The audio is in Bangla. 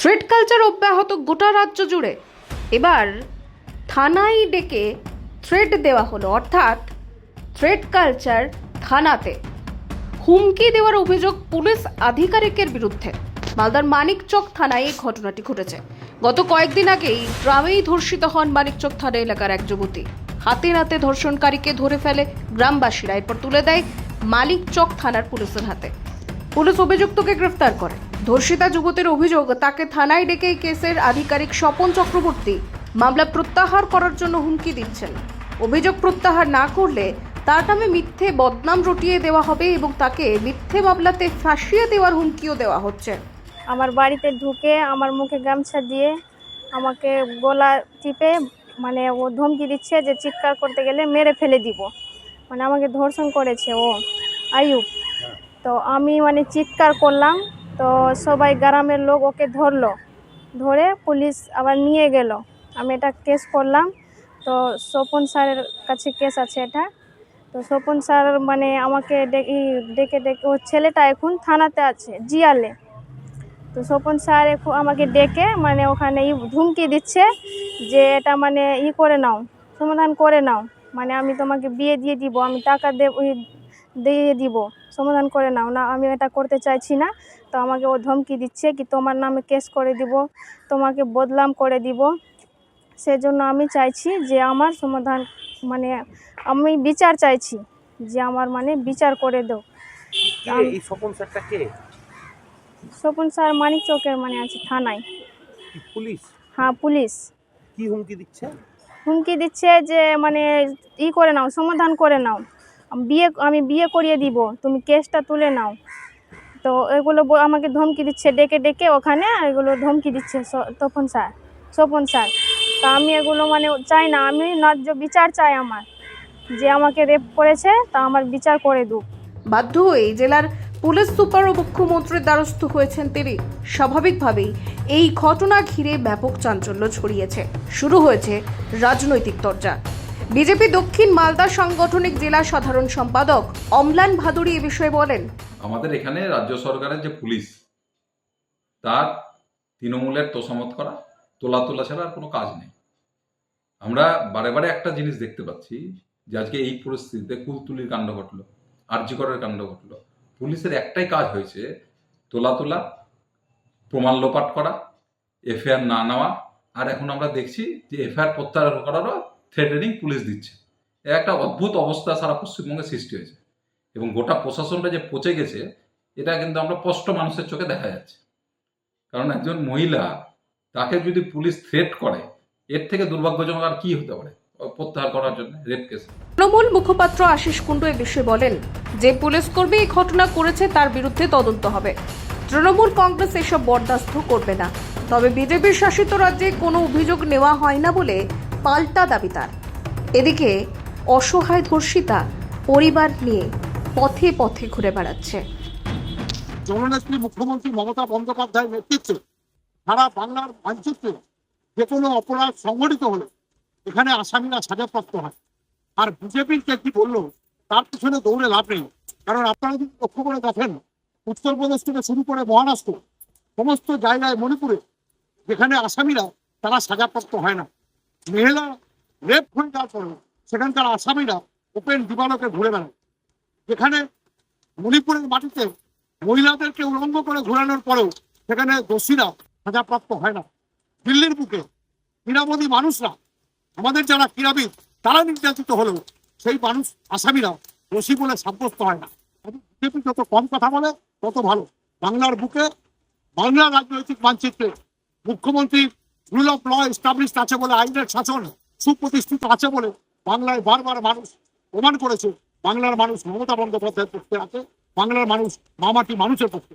থ্রেড কালচার অব্যাহত গোটা রাজ্য জুড়ে। এবার থানায় ডেকে থ্রেড দেওয়া হলো, অর্থাৎ থ্রেড কালচার থানাতে। হুমকি দেওয়ার অভিযোগ পুলিশ আধিকারিকের বিরুদ্ধে। মালদার মানিকচক থানায় এই ঘটনাটি ঘটেছে। গত কয়েকদিন আগেই গ্রামেই ধর্ষিত হন মানিকচক থানা এলাকার এক যুবতী। হাতে নাতে ধর্ষণকারীকে ধরে ফেলে গ্রামবাসীরা। এরপর তুলে দেয় মানিকচক থানার পুলিশের হাতে। পুলিশ অভিযুক্তকে গ্রেফতার করে। ধর্ষিতা যুবতীর অভিযোগ, তাকে থানায় ডেকে কেসের আধিকারিক স্বপন চক্রবর্তী মামলা প্রত্যাহার করার জন্য হুমকি দিচ্ছেন। অভিযোগ প্রত্যাহার না করলে তার নামে মিথ্যে বদনাম রটিয়ে দেওয়া হবে এবং তাকে মিথ্যে মামলাতে ফাঁসিয়ে দেওয়ার হুমকিও দেওয়া হচ্ছে। আমার বাড়িতে ঢুকে আমার মুখে গামছা দিয়ে আমাকে গলা টিপে মানে ও ধমকি দিচ্ছে যে, চিৎকার করতে গেলে মেরে ফেলে দিব। মানে আমাকে ধর্ষণ করেছে ও আয়ুব তো আমি মানে চিৎকার করলাম, তো সবাই গ্রামের লোক ওকে ধরলো, ধরে পুলিশ আবার নিয়ে গেল। আমি এটা কেস করলাম, তো স্বপন স্যারের কাছে কেস আছে এটা। তো স্বপন স্যার মানে আমাকে ডে- ই ডেকে ডেকে ওর ছেলেটা এখন থানাতে আছে, জিয়ালে। তো স্বপন স্যার এখন আমাকে ডেকে মানে ওখানে ই ধুমকি দিচ্ছে যে এটা মানে ই করে নাও, সমাধান করে নাও। মানে আমি তোমাকে বিয়ে দিয়ে দিব, আমি টাকা দেব ওই দিয়ে দিব সমাধান করে নাও। না আমি এটা করতে চাইছি না তো আমাকে ও ধমকি দিচ্ছে কি তোমার নামে কেস করে দিব তোমাকে বদলাম করে দিব। সেজন্য আমি চাইছি যে আমার সমাধান মানে আমি বিচার চাইছি যে আমার মানে বিচার করে দাও। এই স্বপন স্যারটা কে? স্বপন স্যার মানিক চৌকের মানে আছে থানায়। পুলিশ? হ্যাঁ পুলিশ। কি হুমকি দিচ্ছে? হুমকি দিচ্ছে যে মানে ই করে নাও সমাধান করে নাও। বিয়ে, আমি বিয়ে করিয়ে দিব, তুমি কেসটা তুলে নাও। তো এগুলো আমাকে ধমকি দিচ্ছে, ডেকে ডেকে ওখানে এগুলো ধমকি দিচ্ছে তপন স্যার, স্বপন স্যার। তা আমি এগুলো মানে চাই না, আমি ন্যায্য বিচার চাই আমার। যে আমাকে রেপ করেছে, তা আমার বিচার করে দুক। বাধ্য হয়ে জেলার পুলিশ সুপার ও মুখ্যমন্ত্রীর দ্বারস্থ হয়েছেন তিনি। স্বাভাবিকভাবেই এই ঘটনা ঘিরে ব্যাপক চাঞ্চল্য ছড়িয়েছে। শুরু হয়েছে রাজনৈতিক তরজা। বিজেপি দক্ষিণ মালদা সাংগঠনিক জেলা সাধারণ সম্পাদক অমলান ভাদুরী এ বিষয়ে বলেন। আমাদের এখানে রাজ্য সরকারের যে পুলিশ, তার তৃণমূলের তোষামত করা, তোলা তোলা ছাড়া আর কোনো কাজ নেই। আমরা বারে বারে একটা জিনিস দেখতে পাচ্ছি যে আজকে এই পরিস্থিতিতে কুলতুলির কাণ্ড ঘটলো আর্যিকরের কাণ্ড ঘটলো। পুলিশের একটাই কাজ হয়েছে, তোলা তোলা, প্রমাণ লোপাট করা, এফআইআর না নেওয়া। আর এখন আমরা দেখছি যে এফআইআর প্রত্যাহার করারও থ্রেটেনিং পুলিশ দিচ্ছে। একটা অদ্ভুত অবস্থা সারা পশ্চিমবঙ্গে সৃষ্টি হয়েছে। এবং গোটা প্রশাসনটা যে পচে গেছে, এটা কিন্তু আমরা স্পষ্ট মানুষের চোখে দেখা যাচ্ছে। কারণ একজন মহিলা তাকে যদি পুলিশ থ্রেট করে, এর থেকে দুর্ভাগ্যজনক আর কি হতে পারে প্রত্যাহার করার জন্য রেপ কেস তৃণমূল মুখপাত্র আশিস কুণ্ডু এ বিষয়ে বলেন, যে পুলিশ কর্মী এই ঘটনা করেছে তার বিরুদ্ধে তদন্ত হবে। তৃণমূল কংগ্রেস এসব বরদাস্ত করবে না। তবে বিজেপির শাসিত রাজ্যে কোনো অভিযোগ নেওয়া হয় না বলে পাল্টা দাবি তার। এদিকে অসহায় ধর্ষিতা পরিবার নিয়ে পথে পথে ঘুরে বেড়াচ্ছে। জননেত্রী মুখ্যমন্ত্রী মমতা বন্দ্যোপাধ্যায়ের নেতৃত্বে সারা বাংলার মানচিত্রে যে কোনো অপরাধ সংঘটিত হলে এখানে আসামিরা সাজাপ্রাপ্ত হয়। আর বিজেপির কে কি বলল, তার পিছনে দৌড়ে লাভ নেই। কারণ আপনারা যদি লক্ষ্য করে দেখেন, উত্তরপ্রদেশ থেকে শুরু করে মহারাষ্ট্র, সমস্ত জায়গায় মণিপুরে যেখানে আসামিরা, তারা সাজাপ্রাপ্ত হয় না। মহিলা রেপ হয়ে যাওয়ার পরেও সেখানকার আসামিরা ওপেন দিবালকে ঘুরে বেড়ায়। যেখানে মণিপুরের মাটিতে মহিলাদেরকে উলঙ্গ করে ঘোরানোর পরেও সেখানে দোষীরা সাজাপ্রাপ্ত হয় না। দিল্লির বুকে ক্রীড়ামোদী মানুষরা, আমাদের যারা ক্রীড়াবিদ, তারা নির্যাতিত হলেও সেই মানুষ আসামিরা দোষী বলে সাব্যস্ত হয় না। বিজেপি যত কম কথা বলে, তত ভালো। বাংলার বুকে বাংলার রাজনৈতিক মানচিত্রে মুখ্যমন্ত্রী রুল অফ ল এস্টাবলিশ আছে বলে, আইনের শাসন সুপ্রতিষ্ঠিত আছে বলে বাংলায় বারবার মানুষ প্রমাণ করেছে বাংলার মানুষ মমতা বন্দ্যোপাধ্যায়ের পক্ষে আছে, বাংলার মানুষ মামাটি মানুষের পক্ষে।